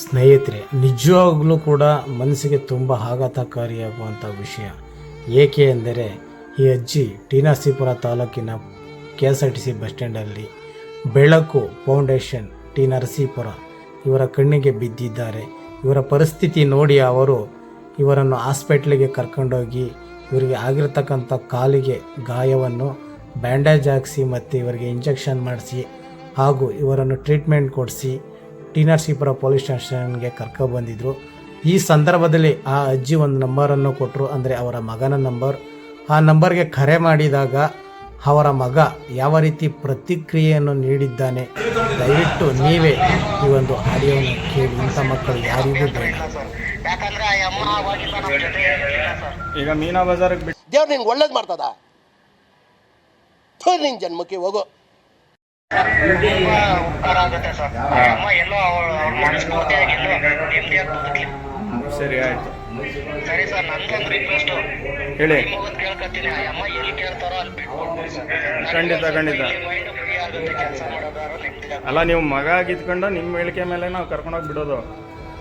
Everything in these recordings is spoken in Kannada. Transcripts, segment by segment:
ಸ್ನೇಹಿತರೆ, ನಿಜವಾಗ್ಲೂ ಕೂಡ ಮನಸ್ಸಿಗೆ ತುಂಬ ಆಘಾತಕಾರಿಯಾಗುವಂಥ ವಿಷಯ. ಏಕೆ ಎಂದರೆ, ಈ ಅಜ್ಜಿ ಟಿ ನರಸೀಪುರ ತಾಲೂಕಿನ K S R T C bus ಸ್ಟ್ಯಾಂಡಲ್ಲಿ Belaku foundation, T Narasipura ಇವರ ಕಣ್ಣಿಗೆ ಬಿದ್ದಿದ್ದಾರೆ. ಇವರ ಪರಿಸ್ಥಿತಿ ನೋಡಿ ಅವರು ಇವರನ್ನು ಹಾಸ್ಪಿಟ್ಲಿಗೆ ಕರ್ಕೊಂಡೋಗಿ ಇವರಿಗೆ ಆಗಿರ್ತಕ್ಕಂಥ ಕಾಲಿಗೆ ಗಾಯವನ್ನು ಬ್ಯಾಂಡೇಜ್ ಹಾಕಿಸಿ ಮತ್ತು ಇವರಿಗೆ ಇಂಜೆಕ್ಷನ್ ಮಾಡಿಸಿ ಹಾಗೂ ಇವರನ್ನು ಟ್ರೀಟ್ಮೆಂಟ್ ಕೊಡಿಸಿ ಟಿ ನರಸೀಪುರ ಪೊಲೀಸ್ ಸ್ಟೇಷನ್ಗೆ ಕರ್ಕೊಬಂದಿದ್ರು ಈ ಸಂದರ್ಭದಲ್ಲಿ ಆ ಅಜ್ಜಿ ಒಂದು ನಂಬರನ್ನು ಕೊಟ್ಟರು ಅಂದರೆ ಅವರ ಮಗನ ನಂಬರ್. ಆ ನಂಬರ್ಗೆ ಕರೆ ಮಾಡಿದಾಗ ಅವರ ಮಗ ಯಾವ ರೀತಿ ಪ್ರತಿಕ್ರಿಯೆಯನ್ನು ನೀಡಿದ್ದಾನೆ ದಯವಿಟ್ಟು ನೀವೇ ಈ ಒಂದು ಆಡಿಯೋನ ಕೇಳಿ. ಇಂಥ ಮಕ್ಕಳು ಯಾರಿಗೂ ಬೇಡ. ಯಾಕಂದ್ರೆ ಆ ಅಮ್ಮ ಅವಾಗಿಂದ ನಮ್ಮ ಜೊತೆ ಈಗ ಮೀನಾ ಬಜಾರಿಗೆ ದೇವ್ರು ನಿಂಗೆ ಒಳ್ಳೇದು ಮಾಡ್ತದ? ನಿನ್ ಜನ್ಮಕ್ಕೆ ಹೋಗು. ತುಂಬಾ ಉಪಕಾರ ಆಗುತ್ತೆ ಸರ್. ಅಮ್ಮ ಎಲ್ಲೋ ಮನಸ್ಫೂರ್ತಿಯಾಗಿ ಎಲ್ಲೋ ಸರಿ ಆಯ್ತು. ಸರಿ ಸರ್ ನಂದೊಂದು ರಿಕ್ವೆಸ್ಟ್ ಹೇಳಿ. ಕೇಳ್ಕೊತೀನಿ. ಅಮ್ಮ ಎಲ್ಲಿ ಕೇಳ್ತಾರೋ ಅಲ್ಲಿ ಸರ್. ಖಂಡಿತ, ಖಂಡಿತ. ಮೈಂಡ್ ಫ್ರೀ ಆಗುತ್ತೆ ಕೆಲಸ ಮಾಡೋದಾರು ನೆಮ್ಮದಿ ಅಲ್ಲ ನೀವು ಮಗ ಆಗಿದ್ಕೊಂಡು ನಿಮ್ಮ ಹೇಳಿಕೆ ಮೇಲೆ ನಾವು ಕರ್ಕೊಂಡೋಗಿ ಬಿಡೋದು.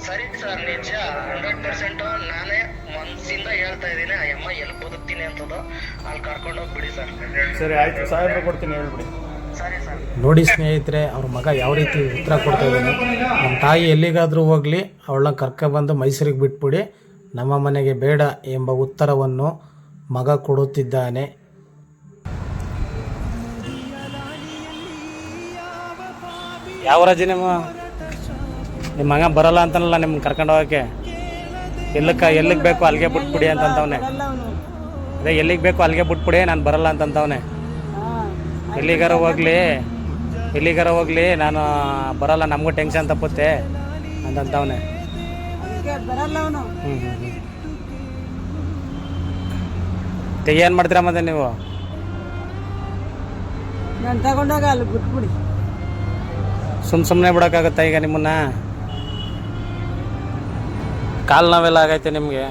ಸರಿ ಸರ್ ನಿಜ ಹಂಡ್ರೆಡ್ ಪರ್ಸೆಂಟ್ ನಾನೇ ಮನ್ಸಿಂದ ಹೇಳ್ತಾ ಇದ್ದೀನಿ. ಅಮ್ಮ ಎಲ್ಲಿ ಬದುಕ್ತೀನಿ ಅಂತದ್ದು ಅಲ್ಲಿ ಕರ್ಕೊಂಡೋಗಿ ಬಿಡಿ ಸರ್. ಸರಿ ಆಯ್ತು. ಸಾವಿರ ಕೊಡ್ತೀನಿ ಹೇಳ್ಬಿಡಿ. ನೋಡಿ ಸ್ನೇಹಿತರೆ ಅವ್ರ ಮಗ ಯಾವ ರೀತಿ ಉತ್ತರ ಕೊಡ್ತಾ ಇದ್ದಾನೆ. ನಮ್ಮ ತಾಯಿ ಎಲ್ಲಿಗಾದರೂ ಹೋಗಲಿ ಅವಳನ್ನ ಕರ್ಕೊಬಂದು ಮೈಸೂರಿಗೆ ಬಿಟ್ಬಿಡಿ. ನಮ್ಮ ಮನೆಗೆ ಬೇಡ ಎಂಬ ಉತ್ತರವನ್ನು ಮಗ ಕೊಡುತ್ತಿದ್ದಾನೆ. ಯಾವ ರಜೆ ನಿಮ್ಮ? ನಿಮ್ಮ ಮಗ ಬರಲ್ಲ ಅಂತನಲ್ಲ ನಿಮ್ಗೆ ಕರ್ಕೊಂಡು ಹೋಗಕ್ಕೆ? ಎಲ್ಲಕ್ಕ ಎಲ್ಲಿಗೆ ಬೇಕು ಅಲ್ಲಿಗೆ ಬಿಟ್ಬಿಡಿ ಅಂತಂತವನೆ. ಅದೇ ಎಲ್ಲಿಗೆ ಬೇಕು ಅಲ್ಲಿಗೆ ಬಿಟ್ಬಿಡಿ ನಾನು ಬರಲ್ಲ ಅಂತಂತವನೆ. ಎಲ್ಲಿಗಾರ ಹೋಗ್ಲಿ ಎಲ್ಲಿಗಾರ ಹೋಗ್ಲಿ ನಾನು ಬರಲ್ಲ ನಮಗೂ ಟೆನ್ಷನ್ ತಪ್ಪುತ್ತೆ ಅಂತಂತವನೆ ಬರಲ್ಲ ಅವನು. ಹ್ಞೂ ಹ್ಞೂ ಹ್ಞೂ ಏನು ಮಾಡ್ತೀರಾ ಮತ್ತೆ ನೀವು? ನಾನು ತಗೊಂಡಾಗ ಅಲ್ಲಿ ಬಿಟ್ಬಿಡಿ. ಸುಮ್ಮ ಸುಮ್ಮನೆ ಬಿಡೋಕ್ಕಾಗತ್ತಾ ಈಗ ನಿಮ್ಮನ್ನ? ಕಾಲು ನೋವೆಲ್ಲ ಆಗೈತೆ ನಿಮಗೆ?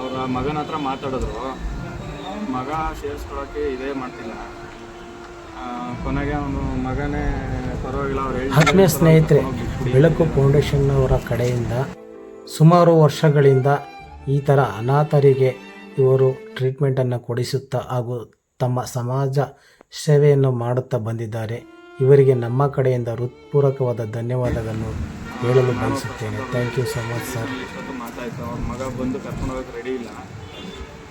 ಅವರ ಮಗನ ಹತ್ರ ಮಾತಾಡಿದ್ರು. ಮಗ ಸೇರಿಸ್ಕೊಳಕ್ಕೆ ಇದೇ ಮಾಡ್ತಿಲ್ಲ. ಕೊನೆಗೆ ಅವನು ಮಗನೇ ಪರವಾಗಿಲ್ಲ ಅವ್ರು ಆತ್ಮೀಯ ಸ್ನೇಹಿತರೆ. ಬೆಳಕು ಫೌಂಡೇಶನ್ ಅವರ ಕಡೆಯಿಂದ ಸುಮಾರು ವರ್ಷಗಳಿಂದ ಈ ಥರ ಅನಾಥರಿಗೆ ಇವರು ಟ್ರೀಟ್ಮೆಂಟನ್ನು ಕೊಡಿಸುತ್ತಾ ಹಾಗೂ ತಮ್ಮ ಸಮಾಜ ಸೇವೆಯನ್ನು ಮಾಡುತ್ತಾ ಬಂದಿದ್ದಾರೆ. ಇವರಿಗೆ ನಮ್ಮ ಕಡೆಯಿಂದ ಹೃತ್ಪೂರ್ವಕವಾದ ಧನ್ಯವಾದಗಳನ್ನು ಹೇಳಲು ಬಯಸುತ್ತೇನೆ. Thank you so much sir ಮಾತಾಯ್ತು ಅವ್ರ ಮಗ ಬಂದು ಕರ್ಕೊಂಡು ಹೋಗಕ್ಕೆ ರೆಡಿ ಇಲ್ಲ.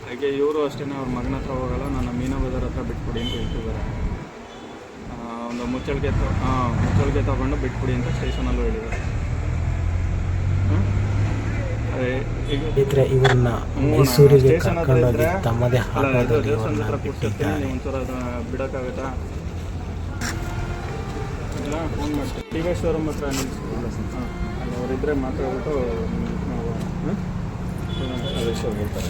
ಹಾಗೆ ಇವರು ಅಷ್ಟೇ ಅವ್ರ ಮಗನ ಹತ್ರ ಹೋಗಲ್ಲ ನನ್ನ ಮೀನಾ ಬಜಾರ್ ಹತ್ರ ಬಿಟ್ಬಿಡಿ ಅಂತ ಹೇಳ್ತಿದ್ದಾರೆ. ಆ, ಒಂದು ಮುಚ್ಚಳಿಗೆ ತ ಹಾಂ ಮುಚ್ಚಳಿಗೆ ತಗೊಂಡು ಬಿಟ್ಬಿಡಿ ಅಂತ ಸ್ಟೇಷನಲ್ಲೂ ಹೇಳಿದ್ದಾರೆ. ಇವ್ರನ್ನ ಮೈಸೂರಿಗೆ ಕರ್ಕೊಂಡೋಗಿ ಇದ್ರೆ ತಮ್ಮದೇ ಇವರನ್ನ ಬಿಟ್ಟಿದ್ದಾರೆ. ನೀವು ಬಿಡೋಕ್ಕಾಗತ್ತಾ? ಇಲ್ಲ ಫೋನ್ ಮಾಡ್ತೀನಿ. ಟಿ ವಿ ಶೋರೂಮ್ ಹತ್ರ ನಿಲ್ಲಿಸ್ತೀನಿ ಹಾಂ ಅವರಿದ್ದರೆ ಮಾತಾಡ್ಬಿಟ್ಟು ನಾವು ಹಾಂ ಅದೇ ಶೋ ಹೇಳ್ತಾರೆ